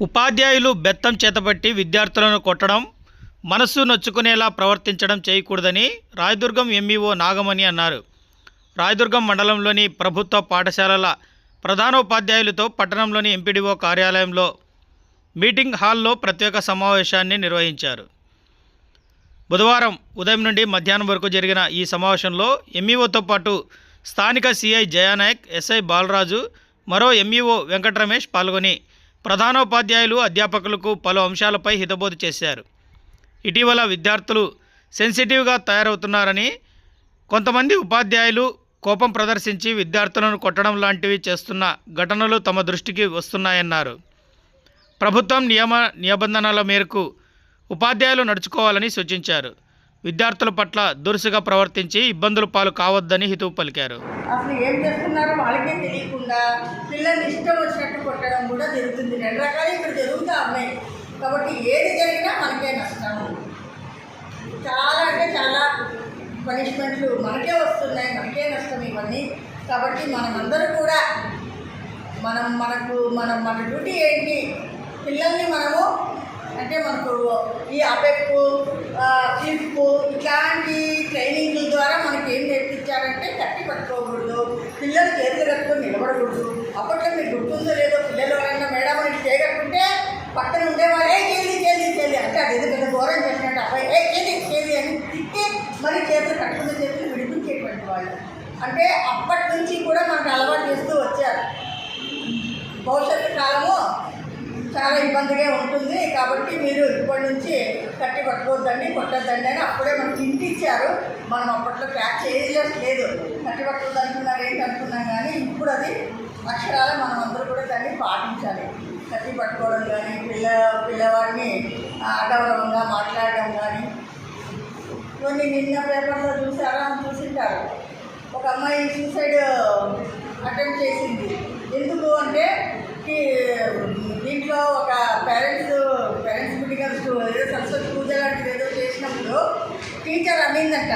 ఉపాధ్యాయులు బెత్తం చేతబట్టి విద్యార్థులను కొట్టడం మనస్సు నొచ్చుకునేలా ప్రవర్తించడం చేయకూడదని రాయదుర్గం ఎంఈఓ నాగమణి అన్నారు. రాయదుర్గం మండలంలోని ప్రభుత్వ పాఠశాలల ప్రధానోపాధ్యాయులతో పట్టణంలోని ఎంపీడీఓ కార్యాలయంలో మీటింగ్ హాల్లో ప్రత్యేక సమావేశాన్ని నిర్వహించారు. బుధవారం ఉదయం నుండి మధ్యాహ్నం వరకు జరిగిన ఈ సమావేశంలో ఎంఈఓతో పాటు స్థానిక సిఐ జయానాయక్ ఎస్ఐ బాలరాజు మరో ఎంఈఓ వెంకటరమేష్ పాల్గొని ప్రధానోపాధ్యాయులు అధ్యాపకులకు పలు అంశాలపై హితబోధ చేశారు. ఇటీవల విద్యార్థులు సెన్సిటివ్గా తయారవుతున్నారని కొంతమంది ఉపాధ్యాయులు కోపం ప్రదర్శించి విద్యార్థులను కొట్టడం లాంటివి చేస్తున్న ఘటనలు తమ దృష్టికి వస్తున్నాయన్నారు. ప్రభుత్వం నియమ నిబంధనల మేరకు ఉపాధ్యాయులు నడుచుకోవాలని సూచించారు. విద్యార్థుల పట్ల దురుసుగా ప్రవర్తించి ఇబ్బందుల పాలు కావద్దని హితవు పలికారు. అసలు ఏం చేస్తున్నారో వాళ్ళకే తెలియకుండా పిల్లల్ని ఇష్టం వచ్చినట్టు కొట్టడం కూడా జరుగుతుంది. రెండు రకాలు ఇక్కడ జరుగుతూ ఉన్నాయి. కాబట్టి ఏది జరిగినా మనకే నష్టం. చాలా అంటే చాలా పనిష్మెంట్లు మనకే వస్తున్నాయి మనకే నష్టం ఇవన్నీ. కాబట్టి మనమందరూ కూడా మనం మనకు మనం మన డ్యూటీ ఏంటి? పిల్లల్ని మనము అంటే మనకు ఈ అపెక్కు క్లిప్ ఇట్లాంటి ట్రైనింగ్ల ద్వారా మనకి ఏం నేర్పించారంటే కట్టి పట్టుకోకూడదు పిల్లలు చేతులు కట్టుకొని నిలబడకూడదు. అప్పట్లో మీకు గుర్తుందో లేదో పిల్లలు ఎవరైనా మేడం అని చేయగలుగుతుంటే పక్కన ఉండేవారే ఏ చేది చేది చేది అంటే అది ఎందుకంటే ఘోరం చేసినట్టు అబ్బాయి. ఏ చేది చేది అని తిట్టి మరి చేతులు కట్టుకున్న చేతులు విడిపించేటువంటి వాళ్ళు. అంటే అప్పటి నుంచి కూడా మనకు అలవాటు చేస్తూ వచ్చారు. భవిష్యత్తు కాలము చాలా ఇబ్బందిగా ఉంటుంది. కాబట్టి మీరు ఇప్పటి నుంచి కట్టి పట్టుకోవద్దండి కొట్టద్దండి అని అప్పుడే మనకి ఇంటి ఇచ్చారు మనం అప్పట్లో ప్యాక్ చేయలేదు లేదు. కట్టి పట్టుకోవద్దు అనుకున్నారు ఏంటి అనుకున్నాం కానీ ఇప్పుడు అది అక్షరాల మనం అందరూ కూడా దాన్ని పాటించాలి. కట్టి పట్టుకోవడం కానీ పిల్ల పిల్లవాడిని అగౌరవంగా మాట్లాడడం కానీ. కొన్ని నిన్న పేపర్లో చూసారా? అని చూసింటారు. ఒక అమ్మాయి సూసైడ్ అటెంప్ట్ చేసింది. ఎందుకు అంటే ఈ దీంట్లో ఒక పేరెంట్స్ పేరెంట్స్ ఏదో సరస్వతి పూజ లాంటిది ఏదో చేసినప్పుడు టీచర్ అనిందంట.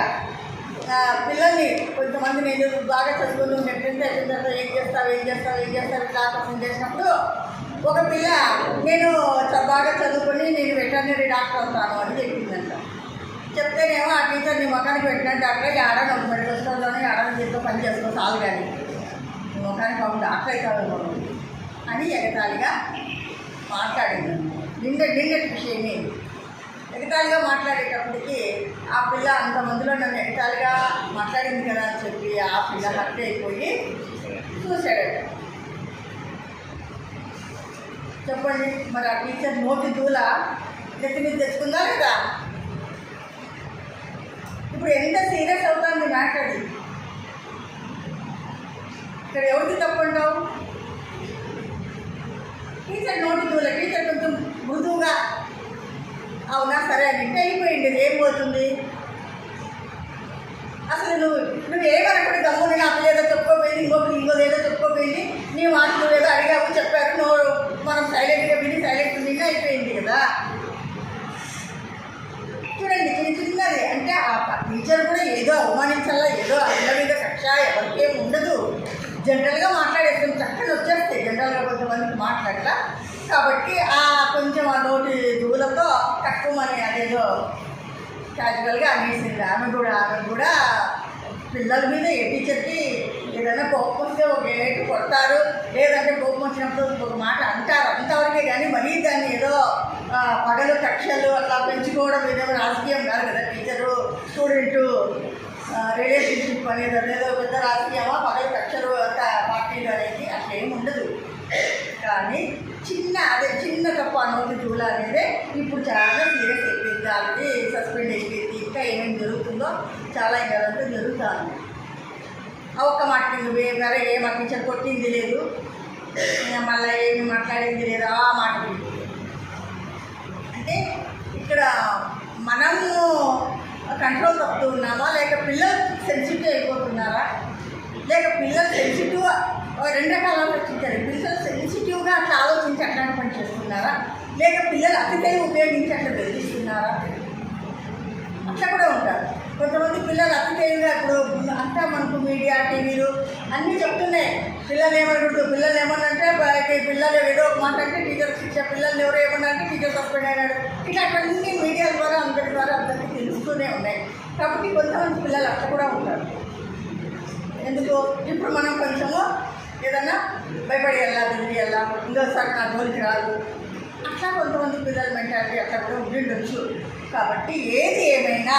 పిల్లల్ని కొంతమంది నేను బాగా చదువుకుని నేను టెన్త్ అయిన తర్వాత ఏం చేస్తావు ఏం చేస్తావు ఏం చేస్తావు ఇట్లా క్వశ్చన్ చేసినప్పుడు ఒక పిల్ల నేను బాగా చదువుకొని నేను వెటర్నరీ డాక్టర్ అవుతాను అని చెప్పిందంట. చెప్తేనేమో ఆ టీచర్ నీ మొఖానికి పెట్టిన డాక్టర్ ఈ ఒక మెడికల్ స్టోర్లోనే ఆడ చేతితో పని చేసుకో చాలు కానీ నీ మొఖానికి పాపం డాక్టర్ అవుతావు అని ఎగతాళిగా మాట్లాడిందండి నిండ నిండటి విషయమే ఎగతాళిగా మాట్లాడేటప్పటికి ఆ పిల్ల అంతమందిలో నన్ను ఎగతాళిగా మాట్లాడింది కదా అని చెప్పి ఆ పిల్ల హర్ట్ అయిపోయి చూశాడట. చెప్పండి మరి ఆ టీచర్ నోటి దూల నెత్తి మీద తెచ్చుకుందా లేదా? ఇప్పుడు ఎంత సీరియస్ అవుతుంది మాట్లాడి ఇక్కడ ఎవరికి తప్పంటావు టీచర్ నోటి దూల టీచర్ కొంచెం మృదువుగా. అవునా? సరే అని అయిపోయింది. ఏం పోతుంది? అసలు నువ్వు నువ్వు ఏమనుకుంటే గమ్ముని నాకు ఏదో చెప్పుకోపోయింది ఇంకొకటి ఇంకోటి ఏదో చెప్పుకోపోయింది నీ మాట ఏదో అడిగావు చెప్పారు నువ్వు మనం సైలెంట్గా విని సైలెంట్ విని అయిపోయింది కదా. చూడండి చిన్న చిన్నది. అంటే ఆ టీచర్ కూడా ఏదో అవమానించాలా ఏదో అన్న మీద కక్ష ఎవరికేం ఉండదు. జనరల్గా మాట్లాడేస్తాం. చక్కని వచ్చేస్తాయి. జనరల్గా కొంతమందికి మాట్లాడలా కాబట్టి ఆ కొంచెం ఆ నోటి దూలతో ఏదో క్యాజువల్గా అనేసింది ఆమె కూడా ఆమె కూడా పిల్లల మీద ఎట్టి టీచర్కి ఏదైనా కోపం వస్తే ఒక ఏటు కొడతారు. లేదంటే కోపం వచ్చినప్పుడు ఒక మాట అంటారు. అంతవరకే కానీ మరీ దాన్ని ఏదో పగలు కక్షలు అట్లా పెంచుకోవడం ఏదో రాజకీయం కాదు కదా. టీచరు స్టూడెంటు రిలేషన్షిప్ అనేది అదేదో పెద్ద రాజకీయమా? పగలు కక్షలు పార్టీలు అనేది అట్లా ఏమి ఉండదు. కానీ చిన్న అదే చిన్న తప్ప నోటి చూడ అనేది ఇప్పుడు చాలా సీరియస్ అయిపోయింది ఆల్రెడీ సస్పెండ్ అయిపోయింది. ఇంకా ఏమేమి జరుగుతుందో చాలా ఇంకా జరుగుతుంది. ఆ ఒక్క మాట నువ్వు వేరే ఏ మాట టీచర్ కొట్టింది లేదు. మళ్ళీ ఏమి మాట్లాడింది లేదు. ఆ మాట అంటే ఇక్కడ మనము కంట్రోల్ తప్పుతూ ఉన్నామా? లేక పిల్లలు సెన్సిటివ్ అయిపోతున్నారా? లేక పిల్లలు సెన్సిటివ్ రెండు రకాల ఆలోచించారు పిల్లలు సెన్సిటివ్గా అట్లా ఆలోచించి అట్లాంటి పని చేస్తున్నారా? లేక పిల్లలు అతిథి ఉపయోగించి అట్లా బెదిరిస్తున్నారా? అట్లా కూడా ఉంటారు. కొంతమంది పిల్లలు అతి అప్పుడు ఇప్పుడు అంతా మనకు మీడియా టీవీలు అన్నీ చెప్తున్నాయి. పిల్లలు ఏమనుకుంటారు పిల్లలు ఏమన్నంటే పిల్లలు ఏదో మాట అంటే టీచర్ శిక్ష పిల్లలు ఇట్లాంటివన్నీ మీడియా ద్వారా అందరి ద్వారా అందరికీ తెలుస్తూనే ఉన్నాయి. కాబట్టి కొంతమంది పిల్లలు అట్లా కూడా ఉంటారు. ఎందుకు ఇప్పుడు మనం కొంచెము ఏదన్నా భయపడి వెళ్ళాలి తిరిగి వెళ్ళాం ఇంకోసారి నా జోలికి రాదు. అట్లా కొంతమంది పిల్లల మెంటాలిటీ అట్లా కూడా ఉండిండొచ్చు. కాబట్టి ఏది ఏమైనా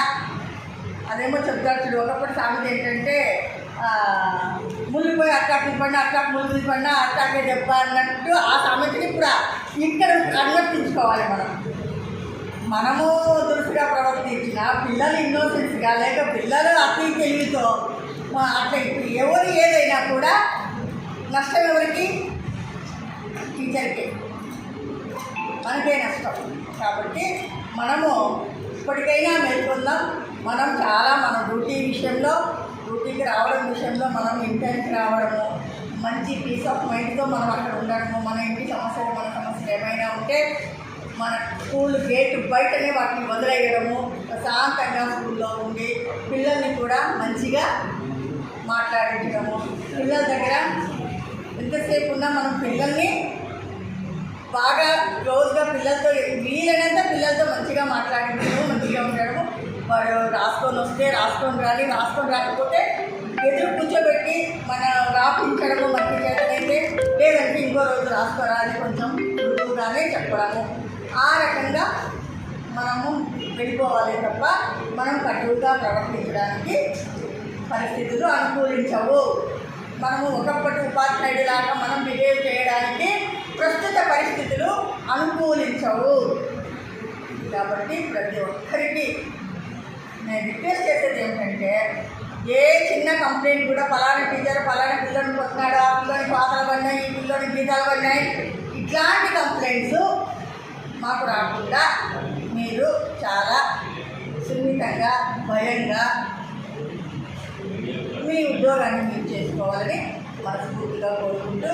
అదేమో చెప్తారు చూడు ఒకప్పుడు సామెత ఏంటంటే ఆ, అట్లా అట్టాకి పడిన అట్టాకి మునిగి పడిన అట్టాకే దెబ్బ అన్నట్టు ఆ సామెతని ఇప్పుడు ఇక్కడ అనువర్తించుకోవాలి మనం. మనము దురుసుగా ప్రవర్తించిన పిల్లలు ఇన్నోసెన్స్గా లేక పిల్లలు అతి తెలివితో అట్లా ఇప్పుడు ఎవరు ఏదైనా కూడా నష్టం ఎవరికి? టీచర్కి. మనకే నష్టం. కాబట్టి మనము ఇప్పటికైనా మేల్కొందాం. మనం చాలా మన డ్యూటీ విషయంలో డ్యూటీకి రావడం విషయంలో మనం ఇంటర్కి రావడము మంచి పీస్ ఆఫ్ మైండ్తో మనం అక్కడ ఉండడము మన ఇంటి సమస్యలు మన సమస్యలు ఏమైనా ఉంటే మన స్కూల్ గేట్ బయటనే వాటిని వదిలేయడము ప్రశాంతంగా స్కూల్లో ఉండి పిల్లల్ని కూడా మంచిగా మాట్లాడించడము. పిల్లల దగ్గర ఎంతసేపు ఉన్నా మనం పిల్లల్ని బాగా క్లోజ్గా పిల్లలతో వీలైనంత పిల్లలతో మంచిగా మాట్లాడించడము మంచిగా ఉండడము వాడు రాసుకొని వస్తే రాసుకొని రాని రాసుకొని రాకపోతే ఎదురు కూర్చోబెట్టి మన రాపించడము మంచి చేతనైతే లేదంటే ఇంకో రోజు రాసుకోరా అని కొంచెం మృదువుగానే చెప్పడము. ఆ రకంగా మనము వెళ్ళిపోవాలి తప్ప మనం కటువుగా ప్రవర్తించడానికి పరిస్థితులు అనుకూలించవు. మనము ఒకప్పటి ఉపాధ్యాయుడిలాగా మనం బిహేవ్ చేయడానికి ప్రస్తుత పరిస్థితులు అనుకూలించవు. కాబట్టి ప్రతి ఒక్కరికి నేను రిక్వెస్ట్ చేసేది ఏంటంటే ఏ చిన్న కంప్లైంట్ కూడా ఫలానా టీచర్ ఫలానా పిల్లని కొట్టినాడు ఆ పిల్లని పాతలు పడినాయి ఈ పిల్లని గీతాలు పడినాయి ఇట్లాంటి కంప్లైంట్స్ మాకు రాకుండా మీరు చాలా సున్నితంగా భయంగా మీ ఉద్యోగాన్ని మీరు చేసుకోవాలని మనస్ఫూర్తిగా కోరుకుంటూ